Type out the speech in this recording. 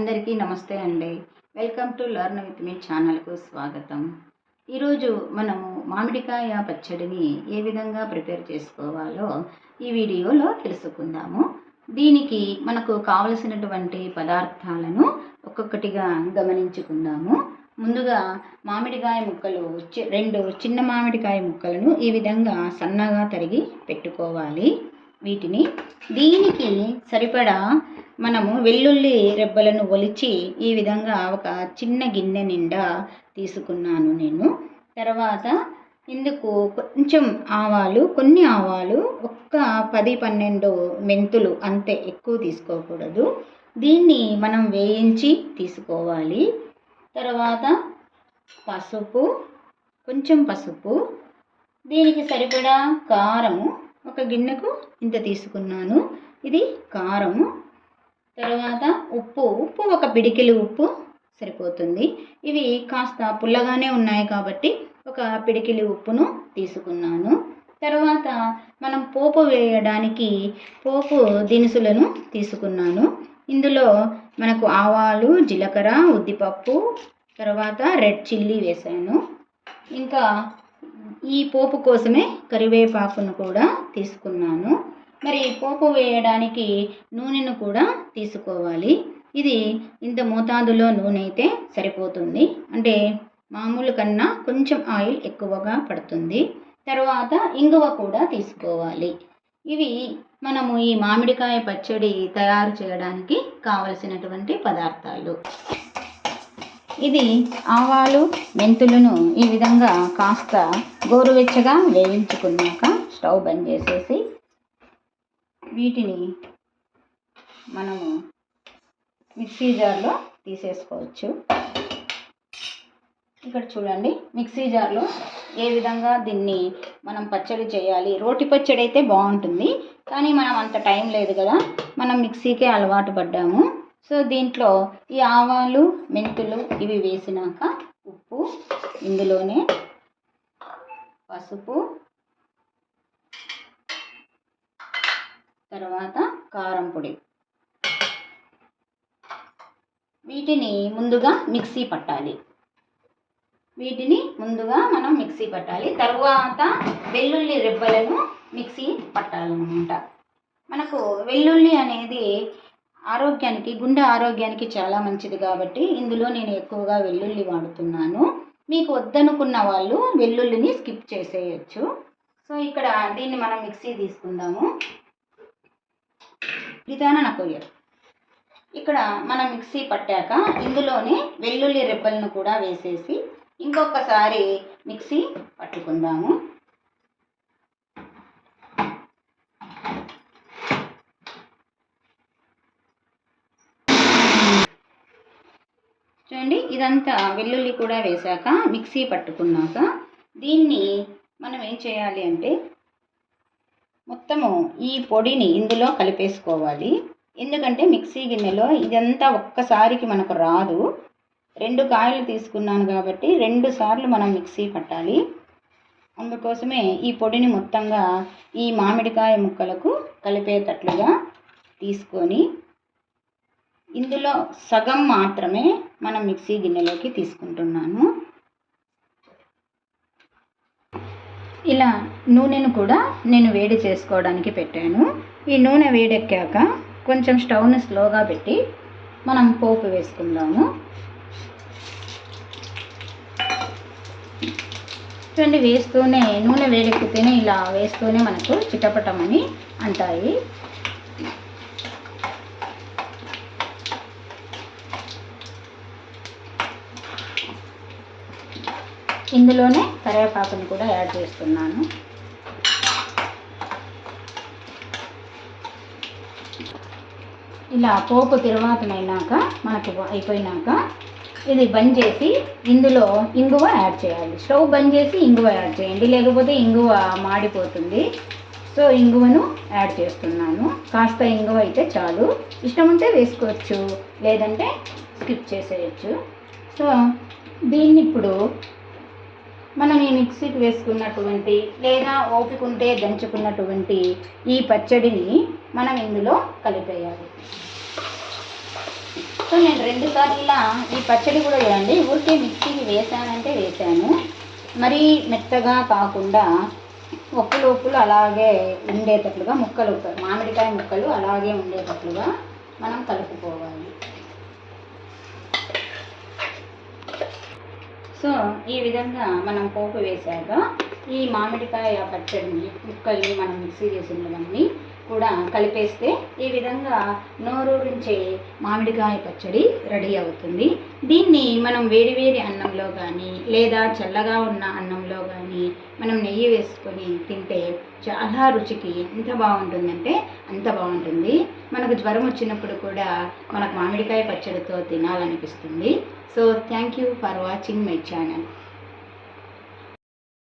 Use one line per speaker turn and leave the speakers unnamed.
అందరికీ నమస్తే అండి. Welcome to learn with me ఛానల్కు స్వాగతం. ఈరోజు మనము మామిడికాయ పచ్చడిని ఏ విధంగా ప్రిపేర్ చేసుకోవాలో ఈ వీడియోలో తెలుసుకుందాము. దీనికి మనకు కావలసినటువంటి పదార్థాలను ఒక్కొక్కటిగా గమనించుకుందాము. ముందుగా మామిడికాయ ముక్కలు చి- రెండు చిన్న మామిడికాయ ముక్కలను ఈ విధంగా సన్నగా తరిగి పెట్టుకోవాలి. వీటిని. దీనికి సరిపడా మనము వెల్లుల్లి రెబ్బలను ఒలిచి ఈ విధంగా ఒక చిన్న గిన్నె నిండా తీసుకున్నాను నేను. తర్వాత ఇందుకు కొంచెం ఆవాలు కొన్ని ఆవాలు ఒక్క పది పన్నెండు మెంతులు అంతే ఎక్కువ తీసుకోకూడదు. దీన్ని మనం వేయించి తీసుకోవాలి. తర్వాత పసుపు కొంచెం పసుపు. దీనికి సరిపడా కారము ఒక గిన్నెకు ఇంత తీసుకున్నాను. ఇది కారం తర్వాత ఉప్పు ఉప్పు ఒక పిడికిలి ఉప్పు సరిపోతుంది. ఇవి కాస్త పుల్లగానే ఉన్నాయి కాబట్టి ఒక పిడికిలి ఉప్పును తీసుకున్నాను. తర్వాత మనం పోపు వేయడానికి పోపు దినుసులను తీసుకున్నాను. ఇందులో మనకు ఆవాలు జీలకర్ర ఉద్దిపప్పు తర్వాత రెడ్ చిల్లీ వేసాను ఇంకా ఈ పోపు కోసమే కరివేపాకును కూడా తీసుకున్నాను. మరి పోపు వేయడానికి నూనెను కూడా తీసుకోవాలి. ఇది ఇంత మోతాదులో నూనె అయితే సరిపోతుంది. అంటే మామూలు కన్నా కొంచెం ఆయిల్ ఎక్కువగా పడుతుంది. తర్వాత ఇంగువ కూడా తీసుకోవాలి. ఇవి మనము ఈ మామిడికాయ పచ్చడి తయారు చేయడానికి కావలసినటువంటి పదార్థాలు. ఇది ఆవాలు మెంతులను ఈ విధంగా కాస్త గోరువెచ్చగా వేయించుకున్నాక స్టవ్ బంద్ చేసేసి వీటిని మనము మిక్సీ జార్లో తీసేసుకోవచ్చు. ఇక్కడ చూడండి మిక్సీ జార్లో ఏ విధంగా దీన్ని మనం పచ్చడి చేయాలి. రోటి పచ్చడి అయితే బాగుంటుంది కానీ మనం అంత టైం లేదు కదా. మనం మిక్సీకే అలవాటు పడ్డాము. సో దీంట్లో ఈ ఆవాలు మెంతులు ఇవి వేసినాక ఉప్పు ఇందులోనే పసుపు తర్వాత కారం పొడి. వీటిని ముందుగా మిక్సీ పట్టాలి. వీటిని ముందుగా మనం మిక్సీ పట్టాలి. తర్వాత వెల్లుల్లి రెబ్బలను మిక్సీ పట్టాలన్నమాట. మనకు వెల్లుల్లి అనేది ఆరోగ్యానికి గుండె ఆరోగ్యానికి చాలా మంచిది కాబట్టి ఇందులో నేను ఎక్కువగా వెల్లుల్లి వాడుతున్నాను. మీకు వద్దనుకున్న వాళ్ళు వెల్లుల్లిని స్కిప్ చేసేయచ్చు. సో ఇక్కడ దీన్ని మనం మిక్సీ తీసుకుందాము. విధాన నాకు ఇక్కడ మనం మిక్సీ పట్టాక ఇందులోనే వెల్లుల్లి రెబ్బలను కూడా వేసేసి ఇంకొకసారి మిక్సీ పట్టుకుందాము. చూడండి ఇదంతా వెల్లుల్లి కూడా వేశాక మిక్సీ పట్టుకున్నాక దీన్ని మనం ఏం చేయాలి అంటే మొత్తము ఈ పొడిని ఇందులో కలిపేసుకోవాలి. ఎందుకంటే మిక్సీ గిన్నెలో ఇదంతా ఒక్కసారికి మనకు రాదు. రెండు కాయలు తీసుకున్నాను కాబట్టి రెండు సార్లు మనం మిక్సీ పట్టాలి. అందుకోసమే ఈ పొడిని మొత్తంగా ఈ మామిడికాయ ముక్కలకు కలిపేటట్లుగా తీసుకొని ఇందులో సగం మాత్రమే మనం మిక్సీ గిన్నెలోకి తీసుకుంటున్నాను. ఇలా నూనెను కూడా నేను వేడి చేసుకోవడానికి పెట్టాను. ఈ నూనె వేడెక్కాక కొంచెం స్టవ్ని స్లోగా పెట్టి మనం పోపు వేసుకుందాము. చూడండి వేస్తూనే నూనె వేడెక్కితేనే ఇలా వేస్తూనే మనకు చిటపటమని అంటాయి. ఇందులోనే కరివేపాకుని కూడా యాడ్ చేస్తున్నాను. ఇలా పోపు తిరువాతనైనాక మనకు అయిపోయినాక ఇది బంద్ చేసి ఇందులో ఇంగువ యాడ్ చేయాలి. స్టవ్ బంద్ చేసి ఇంగువ యాడ్ చేయండి. లేకపోతే ఇంగువ మాడిపోతుంది. సో ఇంగువను యాడ్ చేస్తున్నాను. కాస్త ఇంగువ అయితే చాలు. ఇష్టం ఉంటే వేసుకోవచ్చు. లేదంటే స్కిప్ చేసేయచ్చు. సో దీన్ని ఇప్పుడు మనం ఈ మిక్సీకి వేసుకున్నటువంటి లేదా ఓపిక ఉంటే దంచుకున్నటువంటి ఈ పచ్చడిని మనం ఇందులో కలిపేయాలి. సో నేను రెండు సార్లు ఈ పచ్చడి కూడా చూడండి ఊరికే మిక్సీకి వేసానంటే వేసాను. మరీ మెత్తగా కాకుండా ఒప్పులు ఒప్పులు అలాగే ఉండేటట్లుగా ముక్కలు మామిడికాయ ముక్కలు అలాగే ఉండేటట్లుగా మనం కలుపుకోవాలి. సో ఈ విధంగా మనం పోపు వేసాక ఈ మామిడికాయ పచ్చడిని ముక్కల్ని మనం మిక్సీ చేసినవన్నీ కూడా కలిపేస్తే ఈ విధంగా నోరూరించే మామిడికాయ పచ్చడి రెడీ అవుతుంది. దీన్ని మనం వేడివేడి అన్నంలో కానీ లేదా చల్లగా ఉన్న అన్నంలో కానీ మనం నెయ్యి వేసుకొని తింటే చాలా రుచికి ఎంత బాగుంటుందంటే అంత బాగుంటుంది. మనకు జ్వరం వచ్చినప్పుడు కూడా మనకు మామిడికాయ పచ్చడితో తినాలనిపిస్తుంది. So thank you for watching my channel